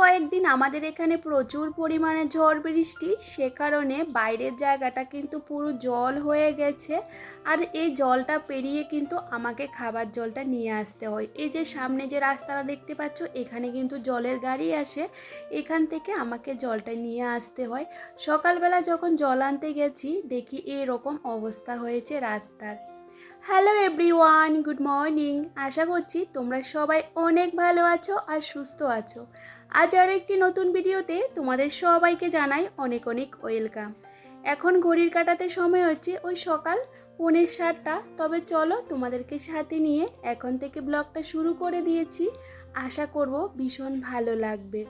কয়েকদিন আমাদের এখানে প্রচুর পরিমাণে ঝড় বৃষ্টি, সে কারণে বাইরের জায়গাটা কিন্তু পুরো জল হয়ে গেছে। আর এই জলটা পেরিয়ে কিন্তু আমাকে খাবার জলটা নিয়ে আসতে হয়। এই যে সামনে যে রাস্তাটা দেখতে পাচ্ছ, এখানে কিন্তু জলের গাড়ি আসে। এখান থেকে আমাকে জলটা নিয়ে আসতে হয়। সকালবেলা যখন জল আনতে গেছি, দেখি এরকম অবস্থা হয়েছে রাস্তার। হ্যালো এভরিওয়ান গুড মর্নিং আশা করছি তোমরা সবাই অনেক ভালো আছো আর সুস্থ আছো। আজ আর একটি নতুন ভিডিওতে তোমাদের সবাইকে জানাই অনেক অনেক ওয়েলকাম এখন ঘড়ির কাটাতে সময় হচ্ছে ওই সকাল পৌনে সাতটা। তবে চলো তোমাদেরকে সাথে নিয়ে এখন থেকে ব্লগটা শুরু করে দিয়েছি। আশা করব ভীষণ ভালো লাগবে।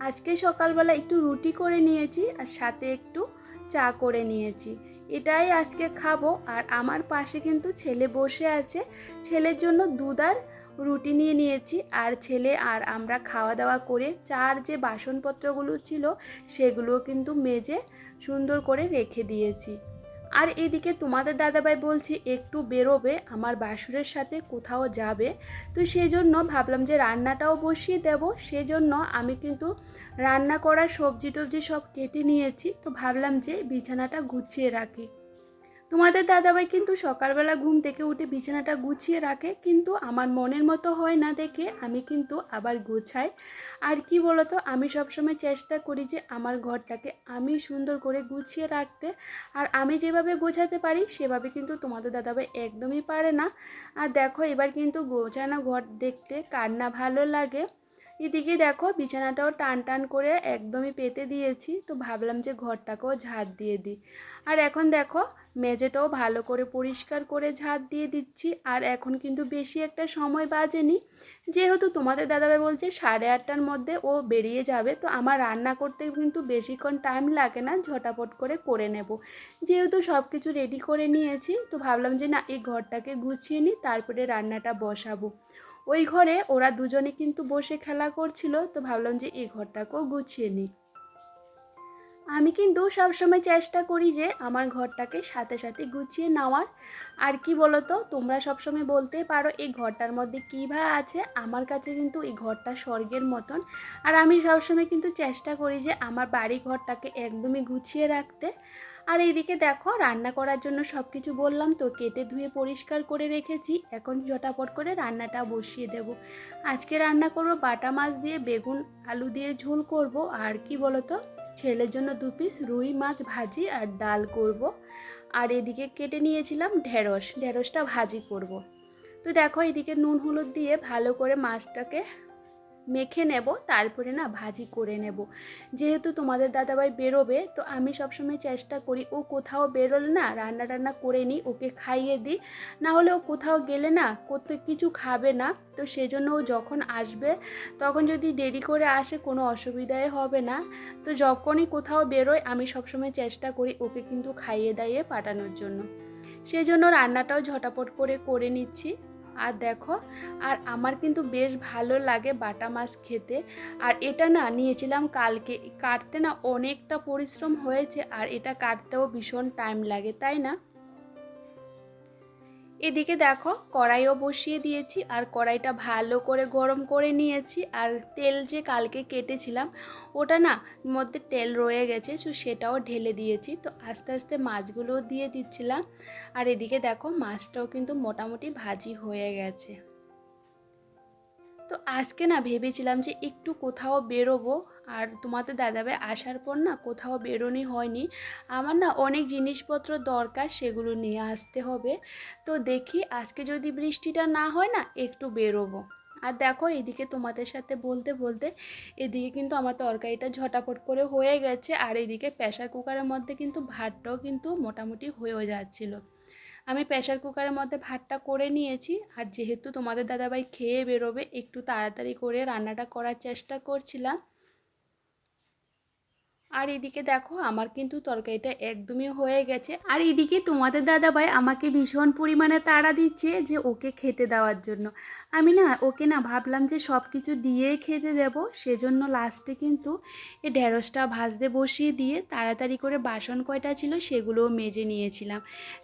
আজকে সকালবেলা একটু রুটি করে নিয়েছি আর সাথে একটু চা করে নিয়েছি। এটাই আজকে খাব। আর আমার পাশে কিন্তু ছেলে বসে আছে। ছেলের জন্য দুধ আর রুটি নিয়ে নিয়েছি। আর ছেলে আর আমরা খাওয়া দাওয়া করে চার যে বাসনপত্রগুলো ছিল, সেগুলো কিন্তু মেজে সুন্দর করে রেখে দিয়েছি। আর এদিকে তোমাদের দাদাভাই বলছে, একটু বেরোবে, আমার বাসুরের সাথে কোথাও যাবে। তো সেই জন্য ভাবলাম যে রান্নাটাও বসিয়ে দেব। সেজন্য আমি কিন্তু রান্না করা সবজি টবজি সব কেটে নিয়েছি। তো ভাবলাম যে বিছানাটা গুছিয়ে রাখি। তোমাদের দাদাভাই কিন্তু সকালবেলা ঘুম থেকে উঠে বিছানাটা গুছিয়ে রাখে, কিন্তু আমার মনের মতো হয় না দেখে আমি কিন্তু আবার গোছাই। আর কি বলতো, আমি সবসময় চেষ্টা করি যে আমার ঘরটাকে আমি সুন্দর করে গুছিয়ে রাখতে। আর আমি যেভাবে গোছাতে পারি, সেভাবে কিন্তু তোমাদের দাদাভাই একদমই পারে না। আর দেখো, এবার কিন্তু গোছানো ঘর দেখতে কার না ভালো লাগে। এদিকে দেখো বিছানাটাও টান টান করে একদমই পেতে দিয়েছি, তো ভাবলাম যে ঘরটাকেও ঝাড় দিয়ে দিই। আর এখন দেখো মেঝেটাও ভালো করে পরিষ্কার করে ঝাড় দিয়ে দিচ্ছি, আর এখন কিন্তু বেশি একটা সময় বাজেনি। যেহেতু তোমাদের দাদাভাই বলছে সাড়ে আটটার মধ্যে ও বেরিয়ে যাবে, তো আমার রান্না করতে কিন্তু বেশিক্ষণ টাইম লাগে না, ঝটাপট করে করে নেব। যেহেতু সব কিছু রেডি করে নিয়েছি, তো ভাবলাম যে না, এই ঘরটাকে গুছিয়ে নিই, তারপরে রান্নাটা বসাবো। ওই ঘরে ওরা দুজনে কিন্তু বসে খেলা করছিল, তো ভাবলাম যে এই ঘরটাকেও গুছিয়ে নিই। আমি কিন্তু সবসময় চেষ্টা করি যে আমার ঘরটাকে সাথে সাথে গুছিয়ে নেওয়ার। আর কি বলতো, তোমরা সবসময় বলতে পারো এই ঘরটার মধ্যে কী ভা আছে, আমার কাছে কিন্তু এই ঘরটা স্বর্গের মতন। আর আমি সবসময় কিন্তু চেষ্টা করি যে আমার বাড়ি ঘরটাকে একদমই গুছিয়ে রাখতে। আর এইদিকে দেখো, রান্না করার জন্য সব কিছু বললাম তো, কেটে ধুয়ে পরিষ্কার করে রেখেছি। এখন ঝটাপট করে রান্নাটা বসিয়ে দেব। আজকে রান্না করব বাটা মাছ দিয়ে, বেগুন, আলু দিয়ে ঝোল করব। আর কি বলতো, ছেলের জন্য দু পিস রুই মাছ ভাজি আর ডাল করব। আর এদিকে কেটে নিয়েছিলাম ঢেঁড়স। ঢেঁড়সটা ভাজি করব। তো দেখো, এদিকে নুন, হলুদ দিয়ে ভালো করে মাছটাকে মেখে নেব, তারপরে না ভাজি করে নেব। যেহেতু তোমাদের দাদাভাই বেরোবে, তো আমি সবসময় চেষ্টা করি, ও কোথাও বেরোলে না রান্না টান্না করে নিই, ওকে খাইয়ে দিই। না হলে ও কোথাও গেলে না কোথাও কিছু খাবে না, তো সেজন্য ও যখন আসবে, তখন যদি দেরি করে আসে, কোনো অসুবিধাই হবে না। তো যখনই কোথাও বেরোয়, আমি সবসময় চেষ্টা করি, ওকে কিন্তু খাইয়ে দাইয়ে পাঠানোর জন্য। সেই জন্য রান্নাটাও ঝটাপট করে করে নিচ্ছি। আর দেখো, আর আমার কিন্তু বেশ ভালো লাগে বাটা মাছ খেতে। আর এটা না নিয়েছিলাম কালকে, কাটতে না অনেকটা পরিশ্রম হয়েছে, আর এটা কাটতেও ভীষণ টাইম লাগে, তাই না? এদিকে দেখো, কড়াইও বসিয়ে দিয়েছি আর কড়াইটা ভালো করে গরম করে নিয়েছি আর তেল যে কালকে কেটেছিলাম, ওটা না মধ্যে তেল রয়ে গেছে, তো সেটাও ঢেলে দিয়েছি। তো আস্তে আস্তে মাছগুলোও দিয়ে দিচ্ছিলাম। আর এদিকে দেখো, মাছটাও কিন্তু মোটামুটি ভাজি হয়ে গেছে। তো আজকে না ভেবেছিলাম যে একটু কোথাও বেরোবো আর তোমাদের দাদাভাই আসার পর না কোথাও বেরোনি, হয়নি। আমার না অনেক জিনিসপত্র দরকার সেগুলো নিয়ে আসতে হবে। তো দেখি আজকে যদি বৃষ্টিটা না হয় না একটু বেরোবো। আর দেখো এদিকে তোমাদের সাথে বলতে বলতে এদিকে কিন্তু আমার তরকারিটা ঝটাপট করে হয়ে গেছে, আর এদিকে প্রেশার কুকারের মধ্যে কিন্তু ভাতটাও কিন্তু মোটামুটি হয়েও যাচ্ছিল। আমি প্রেশার কুকারের মধ্যে ভাতটা করে নিয়েছি, আর যেহেতু তোমাদের দাদাভাই খেয়ে বেরোবে, একটু তাড়াতাড়ি করে রান্নাটা করার চেষ্টা করছিলাম। আর এদিকে দেখো, আমার কিন্তু তরকারিটা একদমই হয়ে গেছে। আর এদিকে তোমাদের দাদাভাই আমাকে ভীষণ পরিমাণে তাড়া দিচ্ছে যে ওকে খেতে দেওয়ার জন্য। আমি না ওকে না ভাবলাম যে সব কিছু দিয়েই খেতে দেব, সেজন্য লাস্টে কিন্তু এই ঢেঁড়সটা ভাজতে বসিয়ে দিয়ে তাড়াতাড়ি করে বাসন কয়টা ছিল সেগুলোও মেজে নিয়েছিলাম।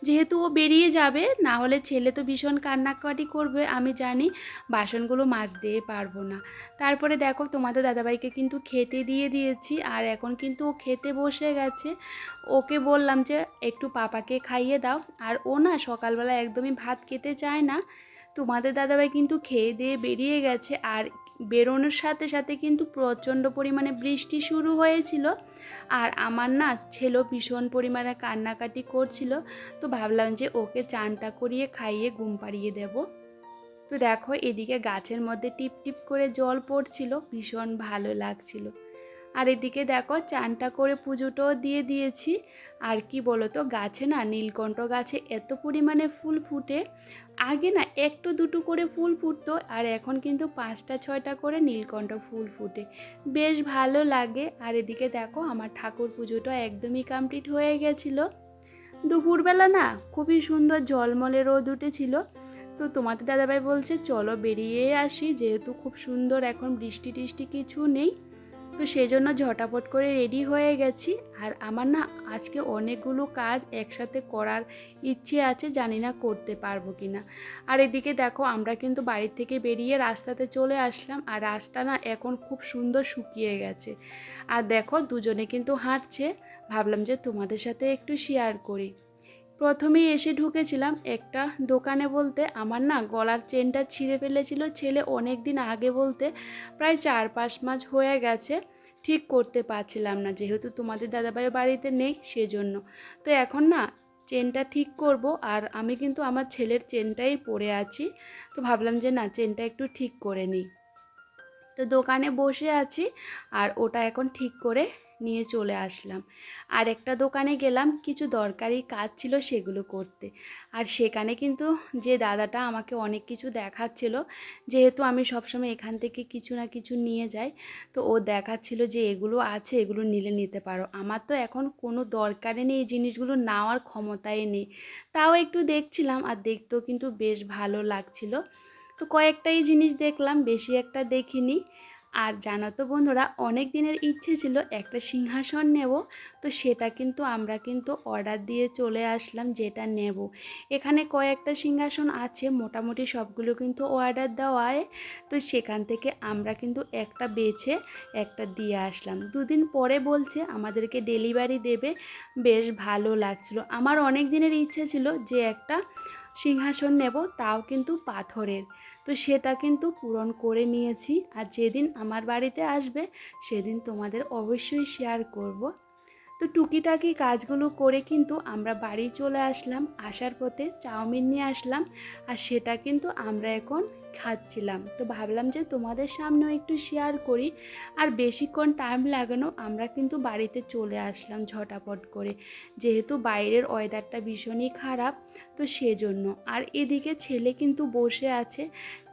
যেহেতু ও বেরিয়ে যাবে, না হলে ছেলে তো ভীষণ কান্নাকাটি করবে, আমি জানি বাসনগুলো মাজতেই পারব না। তারপরে দেখো তোমাদের দাদাভাইকে কিন্তু খেতে দিয়ে দিয়েছি, আর এখন কিন্তু ও খেতে বসে গেছে। ওকে বললাম যে একটু পাপাকে খাইয়ে দাও, আর ও না সকালবেলা একদমই ভাত খেতে চায় না তোমাদের দাদাভাই কিন্তু খেয়ে দিয়ে বেরিয়ে গেছে আর বেরোনোর সাথে সাথে কিন্তু প্রচণ্ড পরিমাণে বৃষ্টি শুরু হয়েছিল। আর আমার না ছেলেও ভীষণ পরিমাণে কান্নাকাটি করছিল। তো ভাবলাম যে ওকে চানটা করিয়ে খাইয়ে ঘুম পাড়িয়ে দেব। তো দেখো এদিকে গাছের মধ্যে টিপ টিপ করে জল পড়ছিল, ভীষণ ভালো লাগছিল। আর এদিকে দেখো চানটা করে পুজোটাও দিয়ে দিয়েছি। আর কি বলো তো গাছে না নীলকণ্ঠ গাছে এত পরিমাণে ফুল ফুটে। আগে না একটু দুটো করে ফুল ফুটতো আর এখন কিন্তু পাঁচটা, ছয়টা করে নীলকণ্ঠ ফুল ফুটে। বেশ ভালো লাগে। আর এদিকে দেখো আমার ঠাকুর পুজোটা একদমই কমপ্লিট হয়ে গেছিল। দুপুরবেলা না খুবই সুন্দর ঝলমলে রোদ উঠেছিল। তো তোমাদের দাদাভাই বলছে, চলো বেরিয়ে আসি, যেহেতু খুব সুন্দর এখন বৃষ্টি টিষ্টি কিছু নেই। তো সেই জন্য ঝটাপট করে রেডি হয়ে গেছি। আর আমার না আজকে অনেকগুলো কাজ একসাথে করার ইচ্ছে আছে, জানি না করতে পারব কি না আর এদিকে দেখো, আমরা কিন্তু বাড়ির থেকে বেরিয়ে রাস্তাতে চলে আসলাম, আর রাস্তা না এখন খুব সুন্দর শুকিয়ে গেছে। আর দেখো, দুজনে কিন্তু হাঁটছে। ভাবলাম যে তোমাদের সাথে একটু শেয়ার করি। প্রথমেই এসে ঢুকেছিলাম একটা দোকানে বলতে আমার না গলার চেনটা ছিঁড়ে ফেলেছিল, ছেলে অনেক দিন আগে বলতে প্রায় চার পাঁচ মাস হয়ে গেছে, ঠিক করতে পারছিলাম না যেহেতু তোমাদের দাদাভাই বাড়িতে নেই সেজন্য। তো এখন না চেনটা ঠিক করব আর আমি কিন্তু আমার ছেলের চেনটাই পরে আছি, তো ভাবলাম যে না চেনটা একটু ঠিক করে নিই। তো দোকানে বসে আছি আর ওটা এখন ঠিক করে নিয়ে চলে আসলাম। আর একটা দোকানে গেলাম, কিছু দরকারি কাজ ছিল সেগুলো করতে। আর সেখানে কিন্তু যে দাদাটা আমাকে অনেক কিছু দেখাচ্ছিল, যেহেতু আমি সবসময় এখান থেকে কিছু না কিছু নিয়ে যাই, তো ও দেখাচ্ছিল যে এগুলো আছে, এগুলো নিলে নিতে পারো। আমার তো এখন কোনো দরকারে নেই, এই জিনিসগুলো নেওয়ার ক্ষমতাই নেই। তাও একটু দেখছিলাম, আর দেখতেও কিন্তু বেশ ভালো লাগছিল। তো কয়েকটাই জিনিস দেখলাম, বেশি একটা দেখিনি। আর জানো তো বন্ধুরা, অনেক দিনের ইচ্ছে ছিল একটা সিংহাসন নেব। তো সেটা কিন্তু আমরা কিন্তু অর্ডার দিয়ে চলে আসলাম, যেটা নেব। এখানে কয়েকটা সিংহাসন আছে, মোটামুটি সবগুলো কিন্তু অর্ডার দেওয়ায়। তো সেখান থেকে আমরা কিন্তু একটা বেছে, একটা দিয়ে আসলাম। দুদিন পরে বলছে, আমাদেরকে ডেলিভারি দেবে। বেশ ভালো লাগছিল। আমার অনেক দিনের ইচ্ছে ছিল যে একটা সিংহাসন নেব, তাও কিন্তু পাথরের। তো সেটা কিন্তু পূরণ করে নিয়েছি। আর যেদিন আমার বাড়িতে আসবে, সেদিন তোমাদের অবশ্যই শেয়ার করব। তো টুকিটাকি কাজগুলো করে কিন্তু আমরা বাড়ি চলে আসলাম, আসার পথে চাউমিন নিয়ে আসলাম আর সেটা কিন্তু আমরা এখন খাচ্ছিলাম। তো ভাবলাম যে তোমাদের সামনেও একটু শেয়ার করি আর বেশিক্ষণ টাইম লাগানো আমরা কিন্তু বাড়িতে চলে আসলাম ঝটাপট করে। যেহেতু বাইরের ওয়েদারটা ভীষণই খারাপ, তো সেজন্য। আর এদিকে ছেলে কিন্তু বসে আছে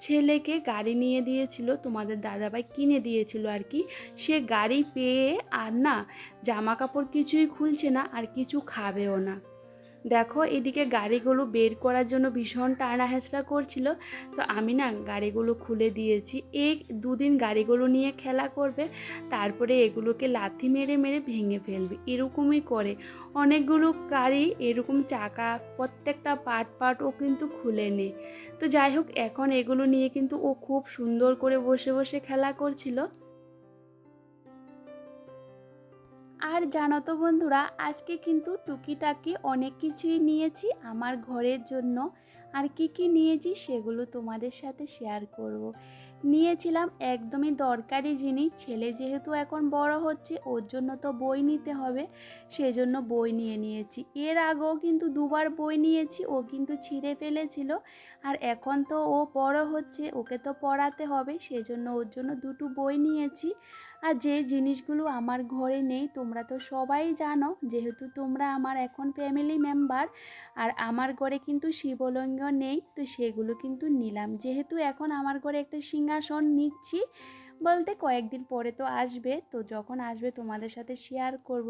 ছেলেকে গাড়ি নিয়ে দিয়েছিল, তোমাদের দাদাভাই কিনে দিয়েছিল আর কি। সে গাড়ি পেয়ে আর না জামা কাপড় কিছুই খুলছে না আর কিছু খাবেও না। দেখো, এদিকে গাড়িগুলো বের করার জন্য ভীষণ টানা হেঁচড়া করছিল। তো আমি না গাড়িগুলো খুলে দিয়েছি। এই দুদিন গাড়িগুলো নিয়ে খেলা করবে, তারপরে এগুলোকে লাথি মেরে মেরে ভেঙে ফেলবে। এরকমই করে। অনেকগুলো গাড়ি এরকম চাকা, প্রত্যেকটা পার্ট পার্ট ও কিন্তু খুলে নে তো যাই হোক, এখন এগুলো নিয়ে কিন্তু ও খুব সুন্দর করে বসে বসে খেলা করছিল। আর জানো তো বন্ধুরা, আজকে কিন্তু টুকিটাকি অনেক কিছুই নিয়েছি আমার ঘরের জন্য। আর কি কি নিয়েছি সেগুলো তোমাদের সাথে শেয়ার করব। নিয়েছিলাম একদমই দরকারি জিনিস, ছেলে যেহেতু এখন বড় হচ্ছে, ওর জন্য তো বই নিতে হবে, সেজন্য বই নিয়ে নিয়েছি। এর আগেও কিন্তু দুবার বই নিয়েছি, ও কিন্তু ছিঁড়ে ফেলেছিল। আর এখন তো ও বড় হচ্ছে, ওকে তো পড়াতে হবে, সেজন্য ওর জন্য দুটো বই নিয়েছি। আর যে জিনিসগুলো আমার ঘরে নেই, তোমরা তো সবাই জানো, যেহেতু তোমরা আমার এখন ফ্যামিলি মেম্বার আর আমার ঘরে কিন্তু শিবলিঙ্গ নেই, তো সেগুলো কিন্তু নিলাম। যেহেতু এখন আমার ঘরে একটা সিংহাসন নিচ্ছি, বলতে কয়েকদিন পরে তো আসবে, তো যখন আসবে তোমাদের সাথে শেয়ার করব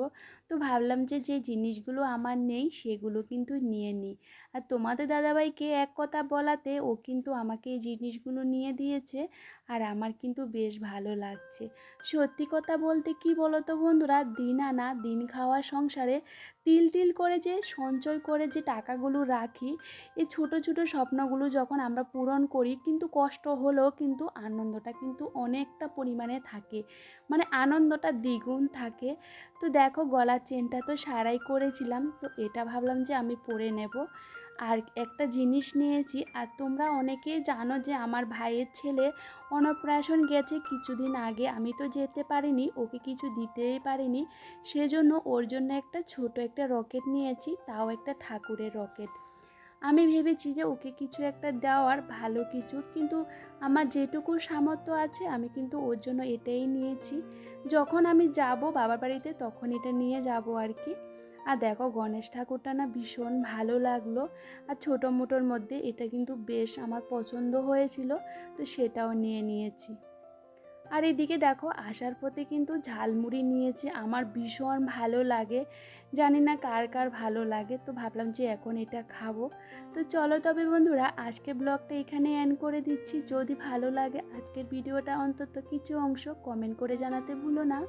তো ভাবলাম যে যে জিনিসগুলো আমার নেই সেগুলো কিন্তু নিয়ে নিই। আর তোমাদের দাদাভাইকে এক কথা বলাতে ও কিন্তু আমাকে এই জিনিসগুলো নিয়ে দিয়েছে আর আমার কিন্তু বেশ ভালো লাগছে। সত্যি কথা বলতে কি বলো তো বন্ধুরা, দিন আনা দিন খাওয়া সংসারে তিল তিল করে যে, সঞ্চয় করে যে টাকাগুলো রাখি এই ছোট ছোট স্বপ্নগুলো যখন আমরা পূরণ করি কিন্তু কষ্ট হলেও কিন্তু আনন্দটা কিন্তু অনেকটা পরিমাণে থাকে। মানে আনন্দটা দ্বিগুণ থাকে। তো দেখো গলার চেনটা তো সারাই করেছিলাম, তো এটা ভাবলাম যে আমি পরে নেব। আর একটা জিনিস নিয়েছি, আর তোমরা অনেকেই জানো যে আমার ভাইয়ের ছেলে অন্নপ্রাশন গেছে কিছুদিন আগে, আমি তো যেতে পারিনি, ওকে কিছু দিতেই পারিনি। সেজন্য ওর জন্য একটা ছোট একটা রকেট নিয়েছি, তাও একটা ঠাকুরের রকেট। আমি ভেবেছি যে ওকে কিছু একটা দেওয়ার, ভালো কিছুর, কিন্তু আমার যেটুকু সামর্থ্য আছে, আমি কিন্তু ওর জন্য এটাই নিয়েছি। যখন আমি যাব বাবার বাড়িতে, তখন এটা নিয়ে যাব আর কি। আর দেখো, গণেশ ঠাকুরটা না ভীষণ ভালো লাগল। আর ছোটো মোটোর মধ্যে এটা কিন্তু বেশ আমার পছন্দ হয়েছিল, তো সেটাও নিয়ে নিয়েছি। আর এদিকে দেখো আসার পথে কিন্তু ঝালমুড়ি নিয়েছি। আমার ভীষণ ভালো লাগে। জানি না কার কার ভালো লাগে, তো ভাবলাম যে এখন এটা খাব। তো চলো তবে বন্ধুরা আজকে ব্লগটা এখানে অ্যান্ড করে দিচ্ছি। যদি ভালো লাগে আজকের ভিডিওটা অন্তত কিছু অংশ কমেন্ট করে জানাতে ভুলো না।